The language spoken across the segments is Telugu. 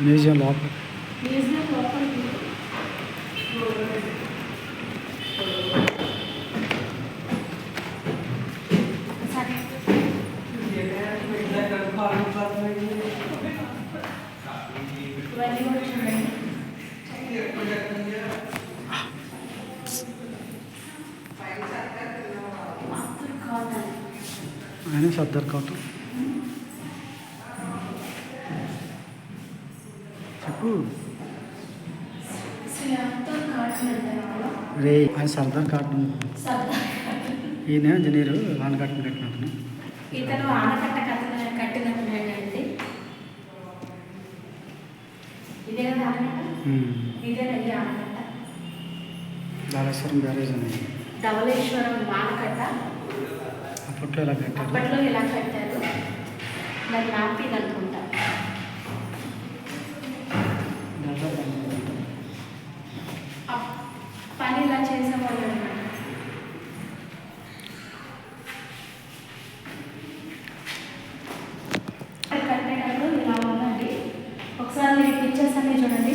మ్యూజియం లోపల మ్యూజియం లోపలికి సరే ఇవన్నీ కూడా చూడండి అబ్దుల్ కాదర్ ఆయన సర్దార్ కాటన్ రే ఆయన సర్దార్ కాటన్ ఈయన ఇంజనీరు ఆయన కట్టిన కట్టినట్టు ఇతను ఆనకట్ట కట్టినట్టున్నాడండి బాలేశ్వరం బ్యారేజ్ అని. ధవళేశ్వరం ఆనకట్ట అప్పట్లో ఇలా కట్టారు? అప్పట్లో ఇలా కట్టారు? దాన్ని నాపీది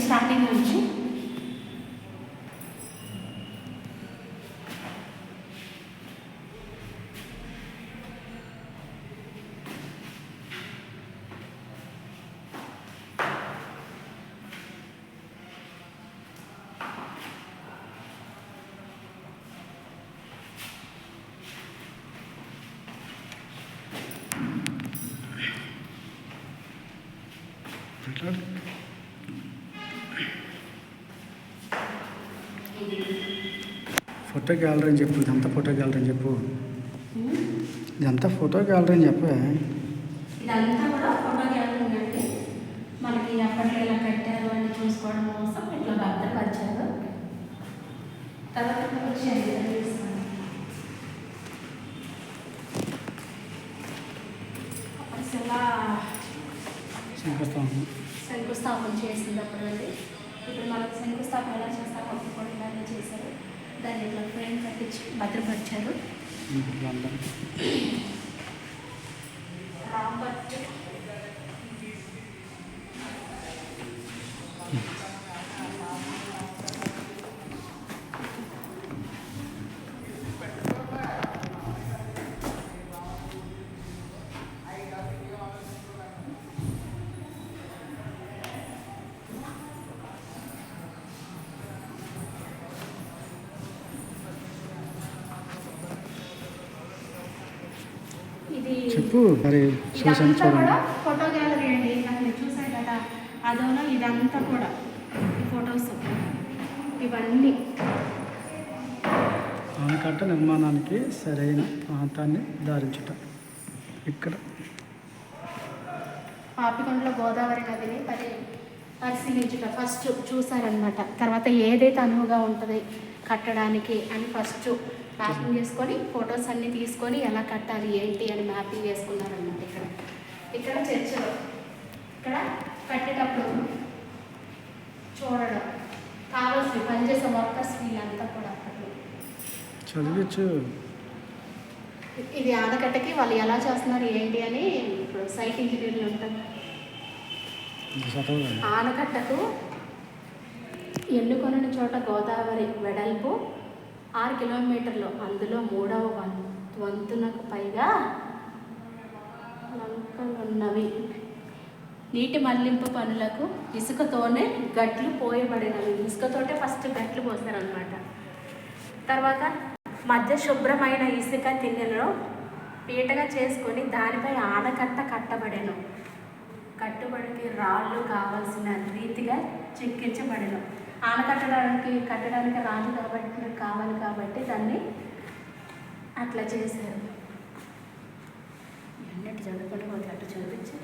స్టార్టింగ్ నుంచి మాట్లాడు ఫోటో గ్యాలరీ అని చెప్పు ఇదంతా ఫోటో గ్యాలరీ అని చెప్పు. ఇదంతా ఫోటో గ్యాలరీ అని చెప్పే. ఇదంతా కూడా ఫోటో గ్యాలరీ మనకి అప్పట్లో ఇలా కట్టారు అని చూసుకోవడం కోసం ఇట్లా భద్రపరిచారు. తర్వాత శంకుస్థాపన. శంకుస్థాపన చేసినప్పుడు ఇప్పుడు మనకు శంకుస్థాపన ఎలా అప్పుడు కూడా ఇలాగే చేశారు. దాన్ని ఇట్లా ఫ్రేమ్ కట్టించి భద్రపరిచారు. రాబర్ట్ ఇది చెప్పు మరి చూసాను చూడండి ఫోటో గ్యాలరీ అండి. చూసారు కదా. అదోలో ఇదంతా కూడా ఫొటోస్ ఇవన్నీ. ఆనకట్ట నిర్మాణానికి సరైన ప్రాంతాన్ని ధారించుట ఇక్కడ. పాపికొండలో గోదావరి నదిని పరి పరిశీలించుట. ఫస్ట్ చూసారనమాట తర్వాత ఏదైతే అనువుగా ఉంటుంది కట్టడానికి అని ఫస్ట్ మ్యాపింగ్ చేసుకొని ఫొటోస్ అన్ని తీసుకొని ఎలా కట్టాలి ఏంటి అని మ్యాపింగ్ చేసుకున్నారనమాట ఇక్కడ. ఇక్కడ చర్చలో ఇక్కడ కట్టేటప్పుడు చూడడం. కావాల్సి పనిచేసే వర్కర్స్ వీళ్ళంతా కూడా చదివచ్చు. ఇది ఆనకట్టకి వాళ్ళు ఎలా చేస్తున్నారు ఏంటి అని ఇప్పుడు సైట్ ఇంజనీర్లు ఉంటారు. ఆనకట్టకు ఎన్నుకొనని చోట గోదావరి వెడల్పు ఆరు కిలోమీటర్లు. అందులో మూడవ వంతునకు పైగా లంకలున్నవి. నీటి మళ్ళింపు పనులకు ఇసుకతోనే గట్లు పోయబడినవి. ఇసుకతోటే ఫస్ట్ గట్లు పోస్తారనమాట తర్వాత మధ్య శుభ్రమైన ఇసుక తిన్నెలను పీటగా చేసుకొని దానిపై ఆనకట్ట కట్టబడెను. కట్టుబడికి రాళ్ళు కావాల్సిన రీతిగా చెక్కించబడెను. ఆనకట్టడానికి కట్టడానికి రాదు కాబట్టి కావాలి కాబట్టి దాన్ని అట్లా చేశారు. అన్నట్టు చదువుకుంటూ పోతే అటు చూపించి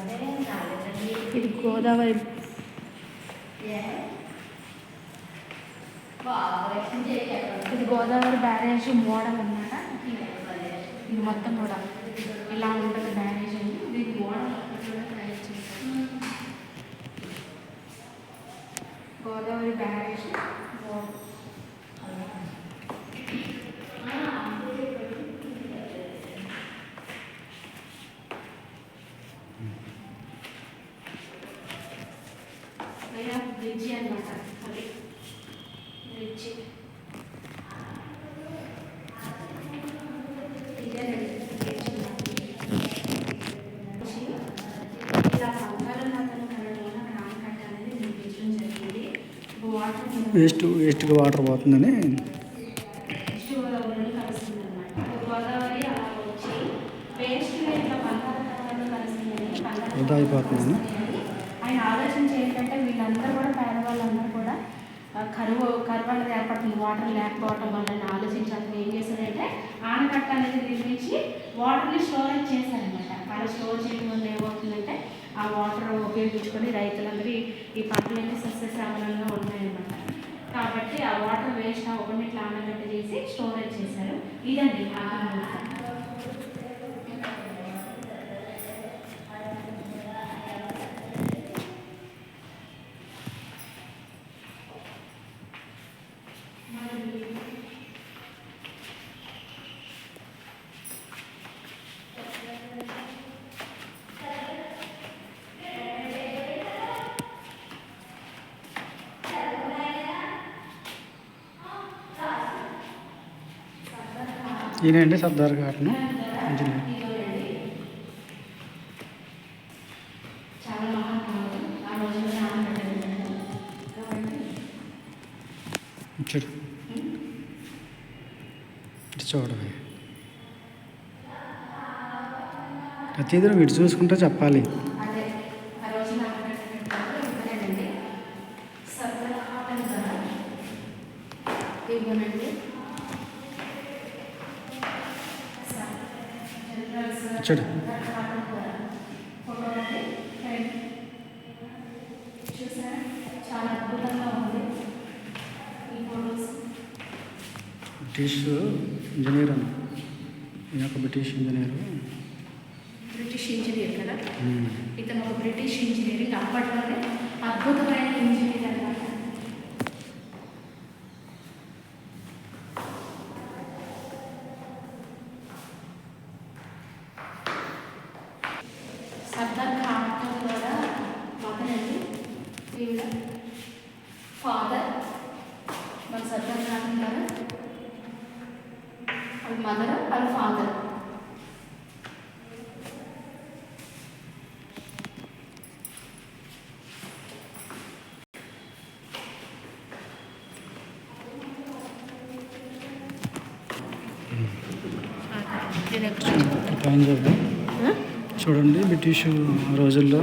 అదే కాలేజ్ ఇది గోదావరి. ఇది గోదావరి బ్యారేజ్ మోడల్ అన్నమాట. ఇది మొత్తం కూడా ఇలా ఉంటుంది బ్యారేజ్ అని. దీని model Godavari barrage model bridge అనమాట అది. బ్రిడ్జి. వేస్ట్ వేస్ట్గా వాటర్ పోతుందని. నెక్స్ట్ గోదావరిలో కలుస్తుంది అనమాట గోదావరి అలా వచ్చి వేస్ట్ ఇట్లా బంగాళాఖాతంలో కలుస్తుందని వృధా అయిపోతుందని ఆయన ఆలోచించి ఏంటంటే వీళ్ళందరూ కూడా పేదవాళ్ళందరూ కూడా ఆ, కరువు కరువు అనేది ఏర్పడుతుంది వాటర్ లేకపోవటం వల్ల అని ఆలోచించి ఏం చేశారంటే ఆనకట్ట అనేది నిర్మించి వాటర్ని స్టోరేజ్ చేశారనమాట అలా స్టోర్ చేయడం వల్ల ఏమవుతుందంటే ఆ వాటర్ ఉపయోగించుకొని రైతులందరూ ఈ- ఈ పంటలన్నీ సస్యశ్యామలంగా ఉన్నాయన్నమాట. కాబట్టి ఆ వాటర్ వేస్ట్ అవ్వకుండా ఇట్లా ఆనకట్ట చేసి స్టోరేజ్ చేశారు. ఇదండి ఆనకట్ట ఈయనండి సర్దార్ గారిను. ఇంజనీర్. ఇటు చూడవే. ప్రతిదీ వీడు చూసుకుంటూ చెప్పాలి. ఇవ్వనండి సర్వర్ కాటన్ కదా ఇవ్వనండి ఇచ్చాడు ఫోటో అండి చూసారా చాలా అద్భుతంగా ఉంది ఈ ఫొటోస్ బ్రిటిష్ ఇంజనీర్ అని ఈయన ఒక బ్రిటిష్ ఇంజనీర్ బ్రిటిష్ ఇంజనీర్ కదా? ఇతను ఒక బ్రిటిష్ ఇంజనీరింగ్ అప్పట్లోనే అద్భుతమైన ఇంజనీర్ అనమాట సర్దార్ ఖాన్ కూడా మదనండి వీళ్ళ ఫాదర్ మన సర్దార్ ఖాన్ గారు వాళ్ళ మదర్ వాళ్ళ ఫాదర్ టైం చూడండి చూడండి బ్రిటిష్ రోజుల్లో.